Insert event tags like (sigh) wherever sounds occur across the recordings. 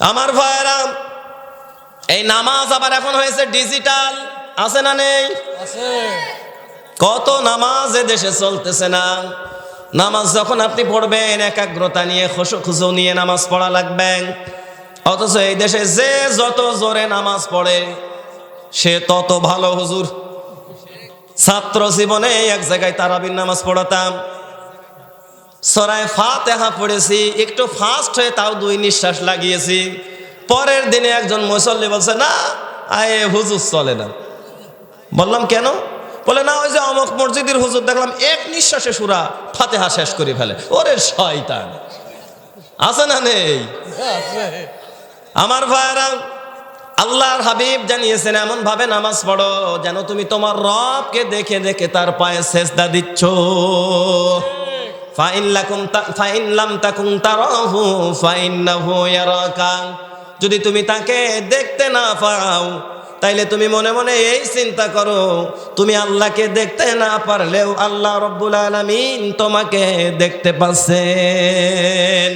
আমার ভাইরা এই নামাজ আবার এখন হয়েছে ডিজিটাল আছে না নেই? আছে। কত নামাজ এ দেশে চলতেছে না? নামাজ যখন আপনি পড়বেন একাগ্রতা নিয়ে খুশু খুশু নিয়ে নামাজ পড়া লাগবে অথচ এই দেশে যে যত জোরে নামাজ পড়ে সে তত ভালো হুজুর। ছাত্র জীবনে এক জায়গায় তারাবির নামাজ পড়াতাম। সরায় ফাতেহা পড়েছি, একটু ফাস্ট হয়ে তাও দুই নিঃশ্বাস লাগিয়েছি। পরের দিনে একজন মুসল্লি বলছে, না, আয়ে, হুজুর চলে না। বললাম, কেন? বলে, না, ওই যে অমক মসজিদের হুজুর দেখলাম, এক নিঃশ্বাসে সুরা ফাতেহা শেষ করে ফেলে। ওরে শয়তান। আছে না নেই? আমার ভাইরা আল্লাহর হাবিব জানিয়েছেন এমন ভাবে নামাজ পড়ো, যেন তুমি তোমার রবকে দেখে দেখে তার পায়ে সেজদা দিচ্ছ। যদি তুমি তাকে দেখতে না পাও, তাইলে তুমি মনে মনে এই চিন্তা করো, তুমি আল্লাহকে দেখতে না পারলেও আল্লাহ রব্বুল আলামিন তোমাকে দেখতে পাচ্ছেন।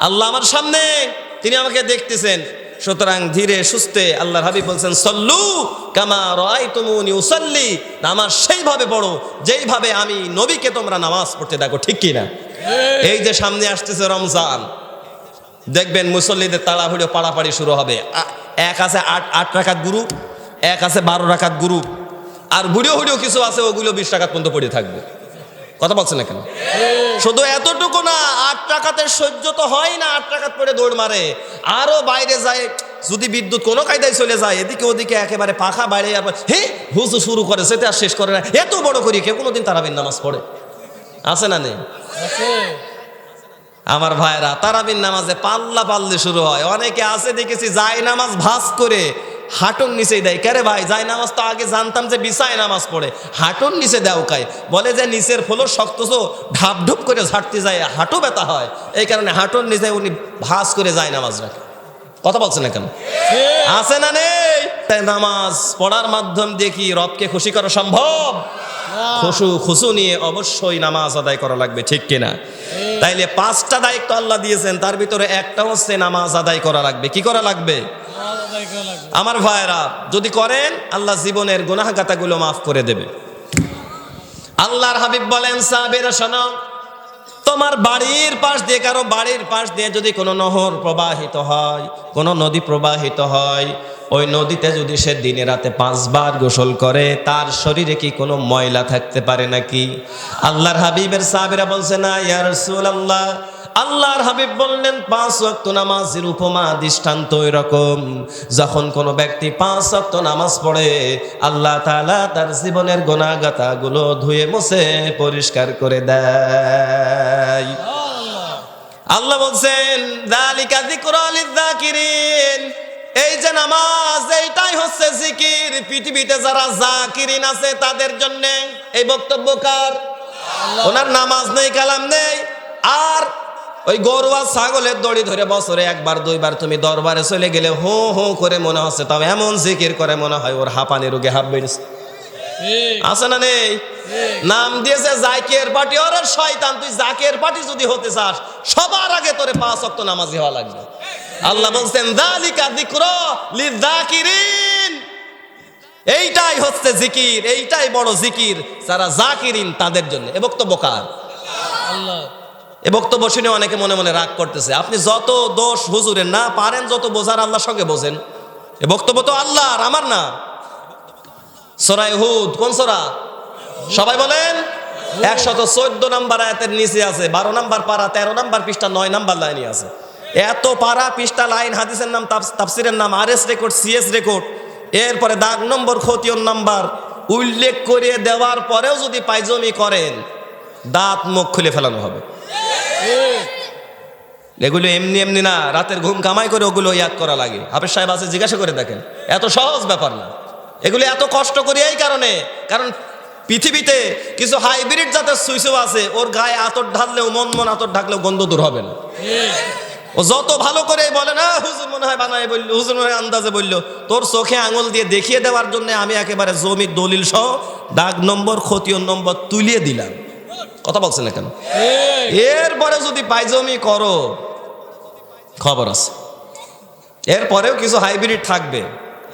আল্লাহ আমার সামনে তিনি আমাকে দেখতেছেন। সুতরাং ধীরে সুস্থে আল্লাহর হাবিব বলছেন, সল্লু কামা রাই তুমুনি নামাজ সেইভাবে পড়ো, যেইভাবে আমি নবীকে তোমরা নামাজ পড়তে দেখো, ঠিক কি না? এই যে সামনে আসতেছে রমজান, দেখবেন মুসল্লিদের তাড়াহুড়ো পাড়াপাড়ি শুরু হবে। এক আছে আট আট রাখাত গুরু, এক আছে বারো রাখাত গুরু, আর বুড়িও হুড়িও কিছু আছে, ওগুলো বিশ টাকাত পর্যন্ত পড়ে থাকবে। কথা বলছে না কেন? শুধু এতটুকু না, আট টাকাতে সহ্য তো হয় না, আট টাকাত পরে দৌড় মারে। আরও বাইরে যায়, যদি বিদ্যুৎ কোনো কায়দায় চলে যায়, এদিকে ওদিকে একেবারে পাখা বাইরে হে, হুজু শুরু করে, সেটা আর শেষ করে না। এত বড় করি কেউ কোনোদিন তারাবিন নামাজ পড়ে। আছে না নেই? আমার ভাইরা তারাবিন নামাজে পাল্লা পাল্লি শুরু হয়। অনেকে আছে, দেখেছি যাই নামাজ ভাস করে হাঁটুর নিচে দেয়। কেরে ভাই? যাই নামাজ তো আগে জানতাম যে বিছায় নামাজ পড়ে। হাঁটুর নিচে দেও কায়। বলে যে নিচের ফলো শক্ত তো ঢাপ ঢুপ করে ঝাড়তে যায় হাঁটু ব্যথা হয়। এই কারণে হাঁটুর নিচে উনি ভাস করে যায় নামাজ রাখে। কথা বলছেন না কেন? আছে না নেই? তাই নামাজ পড়ার মাধ্যম দিয়ে কি রবকে খুশি করা সম্ভব? খুশু খুশু নিয়ে অবশ্যই নামাজ আদায় করা লাগবে ঠিক কিনা? তাইলে পাঁচটা দায়িত্ব আল্লাহ দিয়েছেন তার ভিতরে একটা হচ্ছে নামাজ আদায় করা লাগবে। কি করা লাগবে? আমার ভাইরা যদি করেন, আল্লাহ জীবনের গুনাহগাতাগুলো মাফ করে দেবে। আল্লাহর হাবিব বলেন, সাহাবেরা, শোনো, তোমার বাড়ির পাশ দিয়ে, কারও বাড়ির পাশ দিয়ে যদি কোনো নহর প্রবাহিত হয়, কোনো নদী প্রবাহিত হয়, ওই নদীতে যদি সে দিনে রাতে পাঁচবার গোসল করে, তার শরীরে কি কোনো ময়লা থাকতে পারে নাকি? আল্লাহর হাবিবের সাহাবিরা বলছে, না ইয়ার আল্লাহ আল্লাহর হাবিব বললেন পাঁচ ওয়াক্ত নামাজের উপমা দৃষ্টান্ত এরকম যখন কোনো ব্যক্তি পাঁচ ওয়াক্ত নামাজ পড়ে আল্লাহ তাআলা তার জীবনের গোনাগাতা গুলো ধুয়ে মুছে পরিষ্কার করে দেয়। আল্লাহ আল্লাহ বলছেন দালিকা যিকরা লিযাকিরিন। এই যে নামাজ এইটাই হচ্ছে জিকির। পৃথিবীতে যারা জাকিরিন আছে তাদের জন্য এই বক্তব্য কার? ওনার নামাজ নেই কালাম নেই। আর ওই গরু আর ছাগলের দড়ি ধরে বছরে একবার দুইবার তুমি দরবারে চলে গেলে হো হো করে মনে হচ্ছে তবে এমন জিকির করে মনে হয় ওর হাঁপানি রোগে হাঁপ বেড়েছে। আছে না নেই? নাম দিয়েছে জাকের পার্টি ওর শয়তান তুই জাকের পার্টি যদি হতে চাস সবার আগে তোরে পাঁচ অক্ত নামাজি হওয়া লাগবে। আল্লাহ বলছেন দালিকা যিকর লিযাকিরিন। এইটাই হচ্ছে জিকির এইটাই বড় জিকির যারা জাকিরিন তাদের জন্য। এ বক্তব্য কার? আল্লাহ। এ বক্তব্য শুনে অনেকে মনে মনে রাগ করতেছে। আপনি যত দোষ হুজুরের না পারেন, যত বোঝার আল্লাহর সঙ্গে বোঝেন। এ বক্তব্য তো আল্লাহর, আমার না। সোরাই হুদ, কোন সোরা? সবাই বলেন? একশত চোদ্দ নাম্বার আয়াতের নিচে আছে, বারো নাম্বার পারা, তেরো নাম্বার পৃষ্ঠা, নয় নাম্বার লাইনে আছে। এত পারা পৃষ্ঠা, লাইন, হাদিসের নাম তাফস- তাফসিরের নাম R S record, CS record. এরপরে দাগ নম্বর, খতিয়ান নাম্বার। উল্লেখ করে দেওয়ার পরেও যদি পাইজমি করেন, দাঁত মুখ খুলে ফেলানো হবে। এগুলো এমনি এমনি না, রাতের ঘুম কামাই করে ওগুলো ইয়াদ করা লাগে। হাফেজ সাহেব আছে, জিজ্ঞাসা করে দেখেন। এত সহজ ব্যাপার না। এগুলো এত কষ্ট করি এই কারণে, কারণ পৃথিবীতে কিছু হাইব্রিড জাতের সুইসও আছে, ওর গায়ে আতর ঢাললেও, মন মন আতর ঢাকলেও গন্ধ দূর হবে না। ও যত ভালো করে বলে না, হুজুর মনে হয় বানায় বলল, হুজুর মনে হয় আন্দাজে বলল, তোর চোখে আঙুল দিয়ে দেখিয়ে দেওয়ার জন্য আমি একেবারে জমির দলিল সহ দাগ নম্বর, খতিয়ান নম্বর তুলিয়ে দিলাম। কথা বলছে না কেন? এরপরে যদি পাইজমি করো, খবর আছে। এরপরেও কিছু হাইব্রিড থাকবে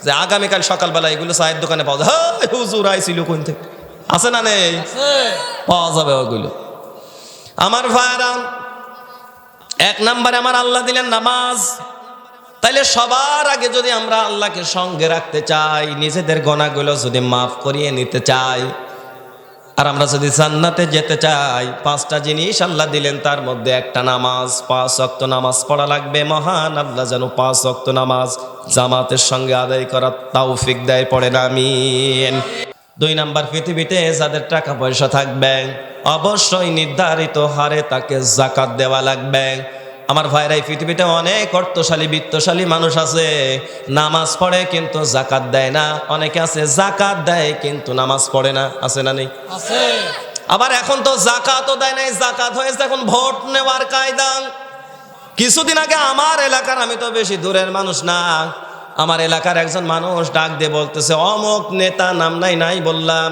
যে আগামীকাল সকালবেলা এগুলো চায়ের দোকানে পাওয়া যায়। হুজুর, আইছিল কোন থেকে? আছে না নেই? পাওয়া যাবে ওগুলো। আমার ভাইরা, এক নম্বরে আমার আল্লাহ দিলেন নামাজ। তাইলে সবার আগে যদি আমরা আল্লাহকে সঙ্গে রাখতে চাই, নিজেদের গণাগুলো যদি মাফ করিয়ে নিতে চাই আর আমরা যদি জান্নাতে যেতে চাই, পাঁচটা জিনিস আল্লাহ দিলেন, তার মধ্যে একটা নামাজ, পাঁচ অক্ত নামাজ পড়া লাগবে। মহান আল্লাহ যেন পাঁচ অক্ত নামাজ জামাতের সঙ্গে আদায় করার তৌফিক দেয় পড়ে আমিন। দুই নাম্বার, পৃথিবীতে যাদের টাকা পয়সা থাকবে, অবশ্যই নির্ধারিত হারে তাকে জাকাত দেওয়া লাগবে। আমার ভাইরা এই পৃথিবীতে অনেক অর্থশালী বিত্তশালী মানুষ আছে। নামাজ পড়ে কিন্তু জাকাত দেয় না। অনেকে আছে জাকাত দেয় কিন্তু নামাজ পড়ে না। আছে না নেই? আছে। আবার এখন তো জাকাতও দেয় নাই। জাকাত হয়েছে এখন ভোট নেওয়ার কায়দা। কিছুদিন আগে আমার এলাকার আমি তো বেশি দূরের মানুষ না আমার এলাকার একজন মানুষ ডাক দিয়ে বলতেছে অমক নেতা নাম নাই নাই বললাম।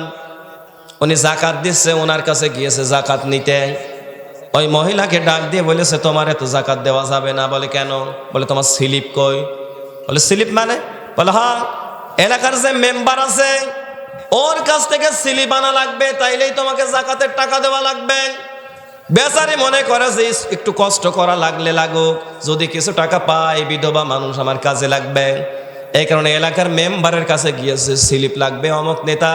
উনি জাকাত দিচ্ছে ওনার কাছে গিয়েছে জাকাত নিতে। ওই মহিলাকে ডাক দিয়ে বলেছে, তোমার এত জাকাত দেওয়া যাবে না। বলে, কেন? বলে, তোমার স্লিপ কই? বলে, স্লিপ মানে? বলে হ্যাঁ এলাকার যে মেম্বার আছে, ওর কাছ থেকে স্লিপ আনা লাগবে, তাইলেই তোমাকে জাকাতের টাকা দেওয়া লাগবে। বেচারি মনে করে যে একটু কষ্ট করা লাগলে লাগুক, যদি কিছু টাকা পাই বিধবা মানুষ আমার কাজে লাগবে। এই কারণে এলাকার মেম্বারের কাছে গিয়েছে স্লিপ লাগবে, অমক নেতা,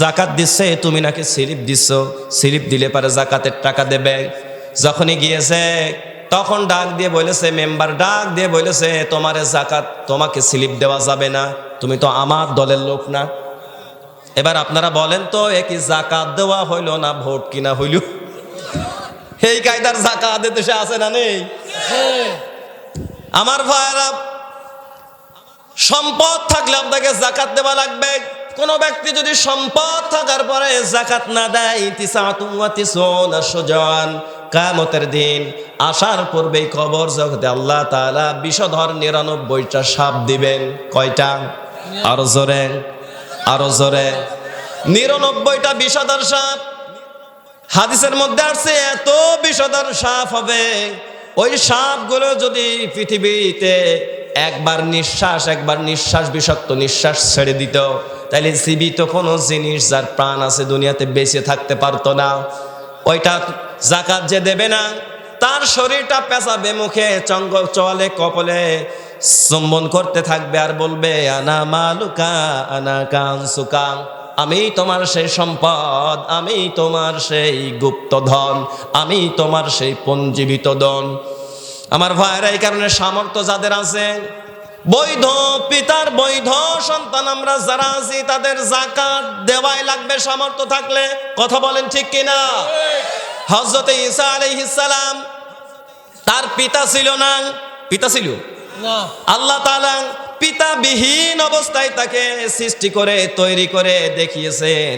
জাকাত দিচ্ছে, তুমি নাকি স্লিপ দিচ্ছ? স্লিপ দিলে পারে জাকাতের টাকা দেবে। যখনই গিয়েছে, তখন ডাক দিয়ে বলেছে, মেম্বার, ডাক দিয়ে বলেছে, তোমার জাকাত, তোমাকে স্লিপ দেওয়া যাবে না। তুমি তো আমার দলের লোক না। এবার আপনারা বলেন তো একই জাকাত দেওয়া হইল না ভোট কিনা হইল? (laughs) এই কায়দার জাকাত দেশে আছে না নেই? আমার ভাইরা সম্পদ থাকলে আপনাকে জাকাত দেওয়া লাগবে। কোন ব্যক্তি যদি সম্পদ থাকার পরে জাকাত না দেয় ওয়া তিসুনা সুজান। কামতের দিন, আসার পূর্বেই কবর জগতে আল্লাহ তালা বিষধর নিরানব্বইটা সাপ দিবেন। কয়টা? আরও জোরে আরও জোরে। নিরানব্বইটা বিষধর সাপ। হাদিসের মধ্যে আসছে, এত বিষধর সাপ হবে। ওই সাপগুলো যদি পৃথিবীতে একবার নিঃশ্বাস একবার নিঃশ্বাস বিষাক্ত নিঃশ্বাস ছেড়ে দিত তাহলে জীবিত কোনো জিনিস যার প্রাণ আছে দুনিয়াতে বেঁচে থাকতে পারতো না। ওইটা জাকাত যে দেবে না, তার শরীরটা পেঁচাবে মুখে চঙ্গ চলে কপলে চুম্বন করতে থাকবে আর বলবে, আনা মালুকা, আনা কানসুকা, আমি তোমার সেই সম্পদ, আমি তোমার সেই গুপ্ত ধন, আমি তোমার সেই পঞ্জীবিত ধন। আমার ভাইয়েরা, এই কারণে সামর্থ্য যাদের আছে বৈধ পিতার বৈধ সন্তান আমরা যারা আছি তাদের জাকাত দেওয়াই লাগবে সামর্থ্য থাকলে। কথা বলেন ঠিক কিনা? হজরতে ঈসা আলাইহিসসালাম তার পিতা ছিল না? পিতা ছিল? আল্লাহ তাআলা পিতাবিহীন অবস্থায় তাকে সৃষ্টি করে তৈরি করে দেখিয়েছেন।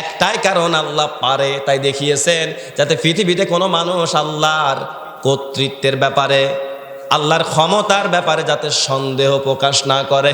একটাই কারণ আল্লাহ পারে তাই দেখিয়েছেন যাতে পৃথিবীতে কোনো মানুষ আল্লাহর কর্তৃত্বের ব্যাপারে আল্লাহর ক্ষমতার ব্যাপারে যাতে সন্দেহ প্রকাশ না করে।